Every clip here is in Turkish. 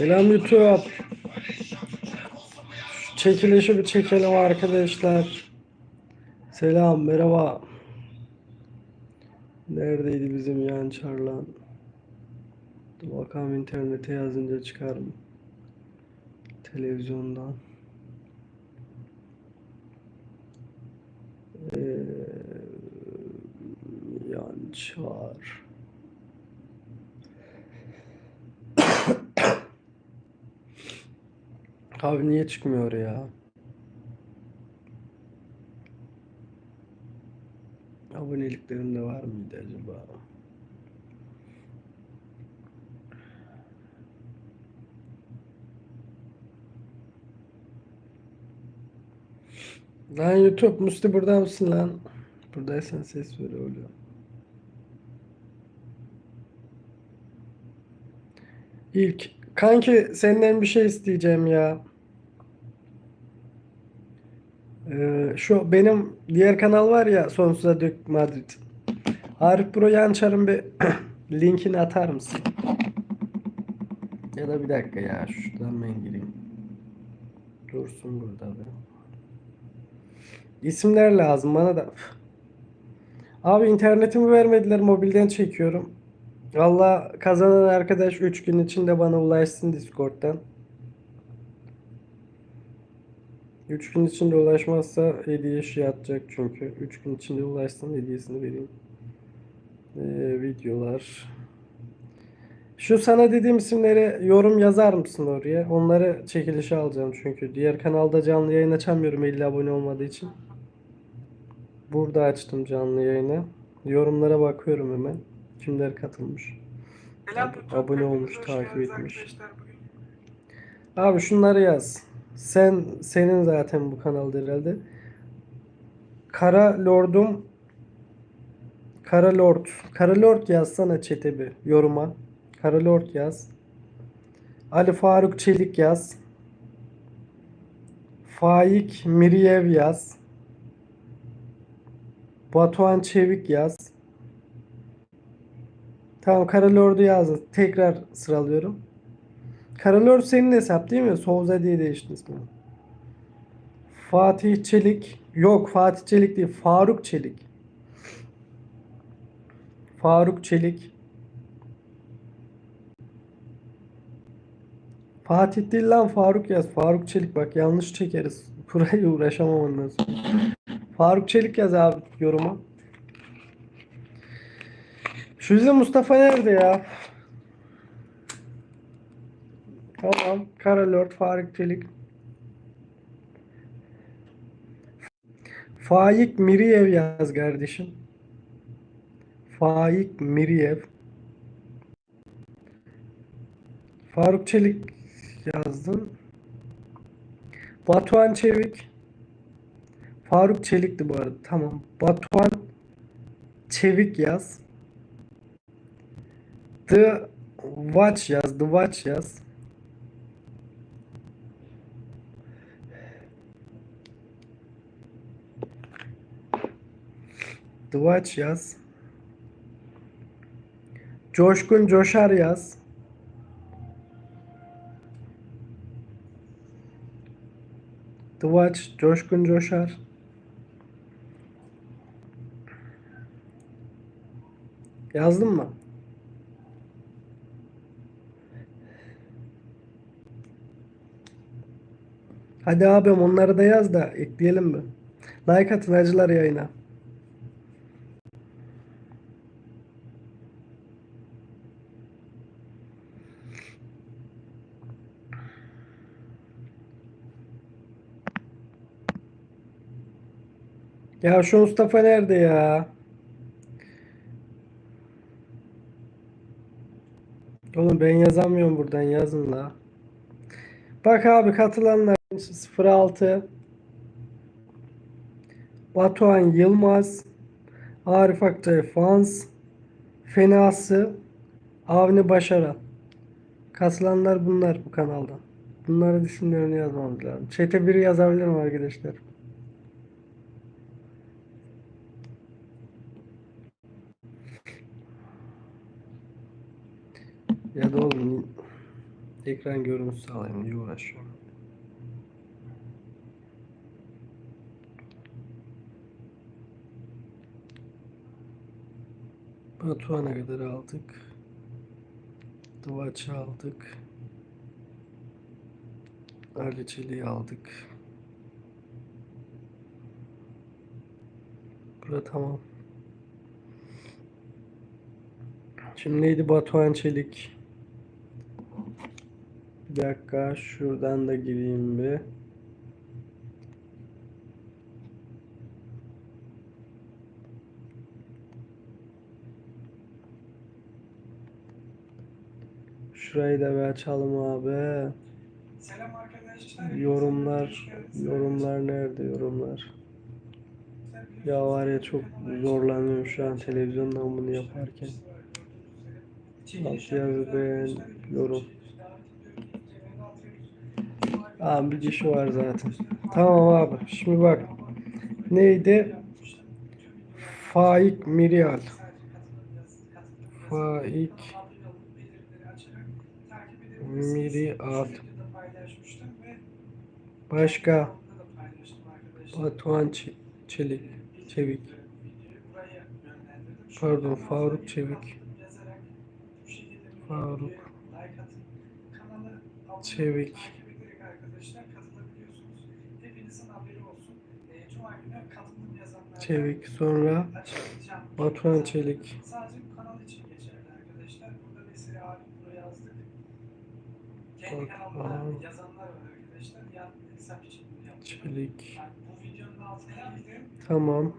Selam YouTube. Çekilişi bir çekelim arkadaşlar. Selam, merhaba. Neredeydi bizim yan çarlan? Bakalım internete yazınca çıkar mı? Televizyondan. Ee, yan çar. Abi niye çıkmıyor ya? Aboneliklerim de var mıydı acaba? Lan YouTube Musti burada mısın lan? Buradaysan ses ver oluyor. İlk kanki senden bir şey isteyeceğim ya. Ee, şu benim diğer kanal var ya Sonsuza Dök Madrid. Arif Bro Yançar'ın bir linkini atar mısın? Ya da bir dakika ya şuradan ben gireyim. Dursun burada be. İsimler lazım bana da. Abi internetimi vermediler mobilden çekiyorum. Valla kazanan arkadaş 3 gün içinde bana ulaşsın Discord'dan. 3 gün içinde ulaşmazsa hediye şey atacak çünkü. 3 gün içinde ulaşsın hediyesini vereyim. Ee, videolar. Şu sana dediğim isimlere yorum yazar mısın oraya? Onları çekilişe alacağım çünkü. Diğer kanalda canlı yayın açamıyorum 50 abone olmadığı için. Burada açtım canlı yayını. Yorumlara bakıyorum hemen. Kimler katılmış. Selam abone olmuş, takip etmiş. Abi şunları yaz. Sen senin zaten bu kanalda herhalde. Kara Lord'um Kara Lord. Kara Lord yazsana chat'e bir yoruma. Kara Lord yaz. Ali Faruk Çelik yaz. Faik Miriyev yaz. Batuhan Çevik yaz. Tamam Kara Lord'u yazdım. Tekrar sıralıyorum. Karalör senin hesap değil mi? Souza diye değişti ismi. Fatih Çelik. Yok Fatih Çelik değil. Faruk Çelik. Faruk Çelik. Fatih değil lan Faruk yaz. Faruk Çelik bak yanlış çekeriz. Burayı uğraşamam ondan sonra. Faruk Çelik yaz abi yoruma. Şu bizim Mustafa nerede ya? Tamam. Kara Lord Faruk Çelik. Faik Miriyev yaz kardeşim. Faik Miriyev. Faruk Çelik yazdın. Batuhan Çevik. Faruk Çelik'ti bu arada. Tamam. Batuhan Çevik yaz. The Watch yaz. The Watch yaz. Watch yaz. Coşkun Coşar yaz. Watch Coşkun Coşar. Yazdın mı? Hadi abim onları da yaz da ekleyelim mi? Like atın acılar yayına. Ya şu Mustafa nerede ya? Oğlum ben yazamıyorum buradan yazın la. Bak abi katılanlar 06 Batuhan Yılmaz Arif Akçay Fans Fenası Avni Başaran Katılanlar bunlar bu kanalda. Bunları isimlerini yazmamız lazım. Çete biri yazabilir mi arkadaşlar? Ya da oğlum Ekran görüntüsü alayım diye uğraşıyorum. Batuhan'a kadar aldık. Dıvaç'ı aldık. Ali Çelik'i aldık. Bura tamam. Şimdi neydi Batuhan Çelik? Bir dakika şuradan da gireyim bir. Şurayı da bir açalım abi. Selam arkadaşlar. Yorumlar, yorumlar nerede yorumlar? Ya var ya çok zorlanıyorum şu an televizyondan bunu yaparken. Alt yazı beğen, yorum. Abi bir kişi var zaten. Tamam abi. Şimdi bak. Neydi? Faik Mirial. Faik Mirial. Başka. Batuhan Çelik. Çevik. Pardon Faruk Çevik. Faruk Çevik. Çevik. Sonra Batuhan Çelik. Sadece bu kanal için geçerli arkadaşlar. Burada mesela abi buraya yazdık. Kendi kanalında yazanlar var arkadaşlar. Yani hesap için bunu yaptık. Çelik. Yani bu videonun altına gidin. Tamam.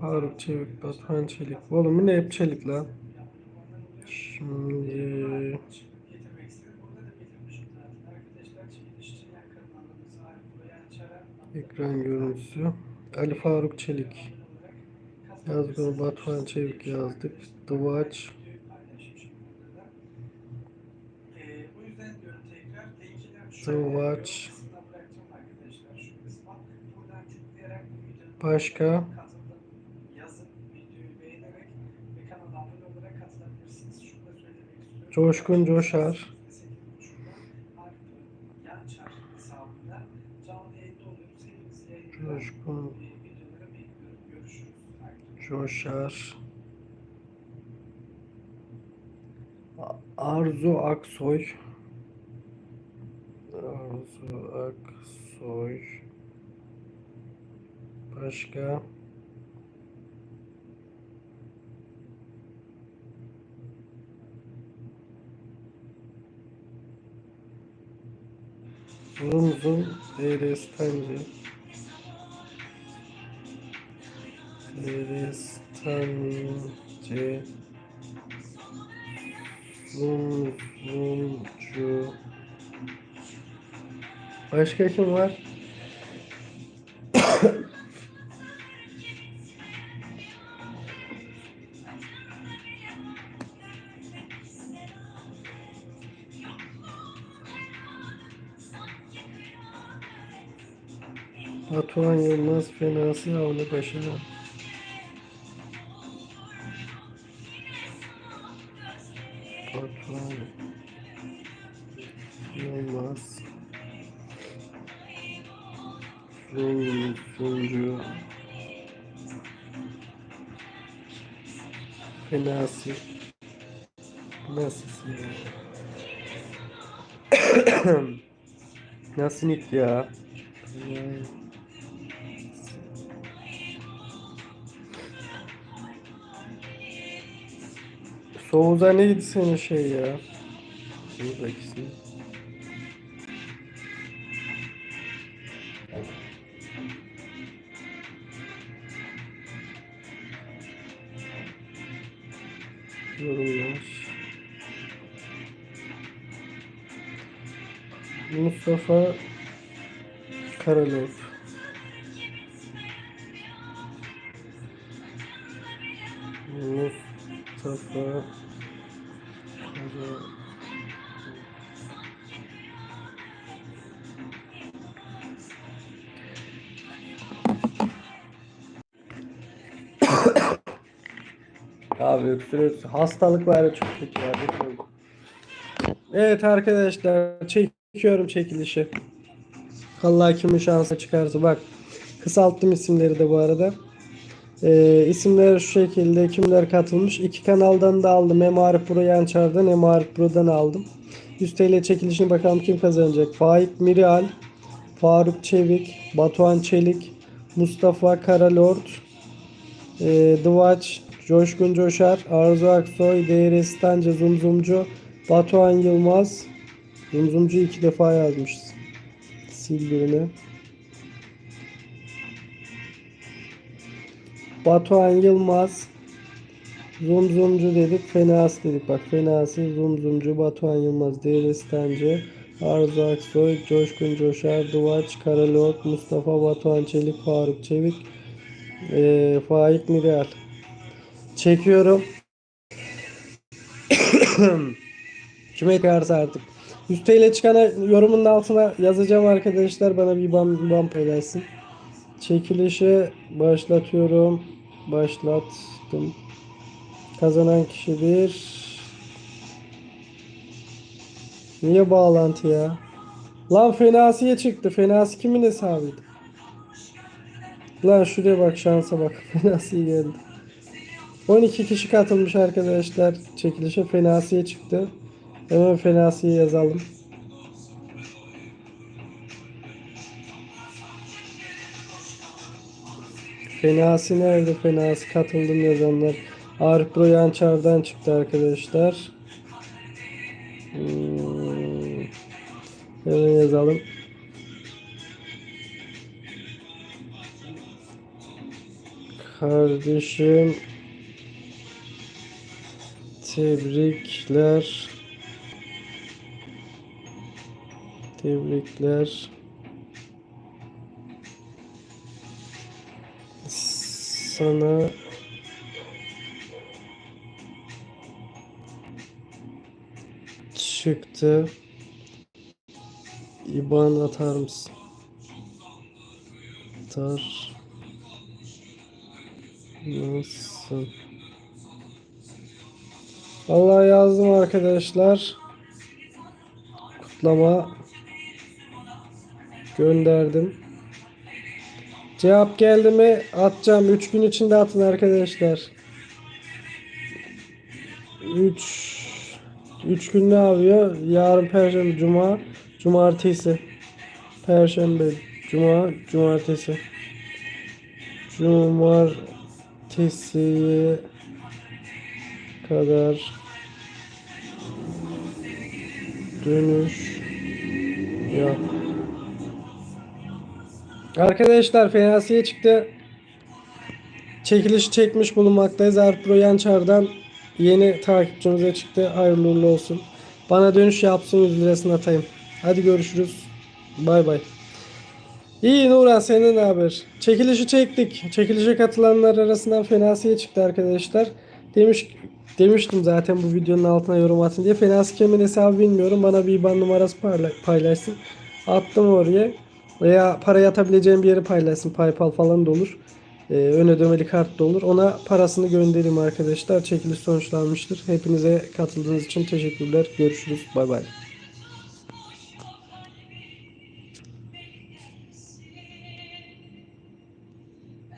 Faruk Çevik. Batuhan Çelik. Oğlum bu ne hep Çelik lan. Şimdi getirmek istedim. Burada da getirmişim zaten arkadaşlar. Çekilişçiler kanalımız var. Buraya açarak ekran görüntüsü. Ali Faruk Çelik. Yazgın Batuhan Çevik yazdık. Tekrar linkini The Watch. yorum kısmına bıraktım arkadaşlar şu kısma. Buradan tıklayarak bu videonun Başka? katılın, yazın, videoyu beğenerek ve kanala abone olarak katılabilirsiniz. Şunu da söylemek istiyorum. Coşkun Coşar. Yançar hesabında canlı yayında oluyoruz. Hepiniz yayında Coşkun videoları bekliyorum. Görüşürüz. Coşar. Arzu Aksoy. Arzu Aksoy. Başka? Zum Erestancı. Erestancı. Zum zumcu. Başka kim var? Batuhan Yılmaz Fenası Avni Başarı. Batuhan Yılmaz Sun, Suncu Fenası Nasıl Nasıl nit Soğuz'a neydi senin şey ya? Buradakisi. Yorumlar. Mustafa Karalov. Mustafa Abi öksürüyorsun. Hastalık var ya çok kötü. Evet arkadaşlar çekiyorum çekilişi. Allah kimin şansı çıkarsa bak. Kısalttım isimleri de bu arada. Ee, isimler şu şekilde kimler katılmış. İki kanaldan da aldım. Hem Arif Pro Yançar'dan hem Arif Pro'dan aldım. 100 TL çekilişini bakalım kim kazanacak. Faik Mirial, Faruk Çevik, Batuhan Çelik, Mustafa Karalord, e, Dıvaç, Coşkun Coşar, Arzu Aksoy, Değer Stancı, Zumzumcu, Batuhan Yılmaz. Zumzumcu iki defa yazmışız. Sil birini. Batuhan Yılmaz. Zumzumcu dedik. Fenası dedik. Bak Fenası, Zumzumcu, Batuhan Yılmaz, Değer Stancı, Arzu Aksoy, Coşkun Coşar, Duvaç, Karalok, Mustafa Batuhan Çelik, Faruk Çevik, ee, Faik Mireal. Çekiyorum. Kime çıkarsa artık. 100 TL çıkana yorumun altına yazacağım arkadaşlar. Bana bir bam, bam paylaşsın. Çekilişi başlatıyorum. Başlattım. Kazanan kişidir. Niye bağlantı ya? Lan Fenasi'ye çıktı. Fenasi kimin hesabıydı? Lan şuraya bak şansa bak. Fenasi geldi. 12 kişi katılmış arkadaşlar. Çekilişe Fenasi'ye çıktı. Hemen Fenasi'ye yazalım. Fenasi nerede? Fenasi katıldım yazanlar. Arif Pro Yançar'dan çıktı arkadaşlar. Hmm. Hemen yazalım. Kardeşim tebrikler. Tebrikler. Sana çıktı. İban atar mısın? Atar mısın? Vallahi yazdım arkadaşlar. Kutlama gönderdim. Cevap geldi mi atacağım. 3 gün içinde atın arkadaşlar. 3 3 gün ne yapıyor? Yarın perşembe, cuma, cumartesi. Perşembe, cuma, cumartesi. Cumartesiye kadar dönüş yap. Arkadaşlar Fenasi'ye çıktı. Çekiliş çekmiş bulunmaktayız. Erpro Yançar'dan yeni takipçimize çıktı. Hayırlı uğurlu olsun. Bana dönüş yapsın 100 lirasını atayım. Hadi görüşürüz. Bay bay. İyi Nuran senin haber? Çekilişi çektik. Çekilişe katılanlar arasından Fenasi'ye çıktı arkadaşlar. Demiş demiştim zaten bu videonun altına yorum atın diye. Fenasi kimin hesabı bilmiyorum. Bana bir IBAN numarası payla- paylaşsın. Attım oraya. Veya para atabileceğim bir yeri paylaşsın. Paypal falan da olur. Ee, ön ödemeli kart da olur. Ona parasını göndereyim arkadaşlar. Çekiliş sonuçlanmıştır. Hepinize katıldığınız için teşekkürler. Görüşürüz. Bay bay.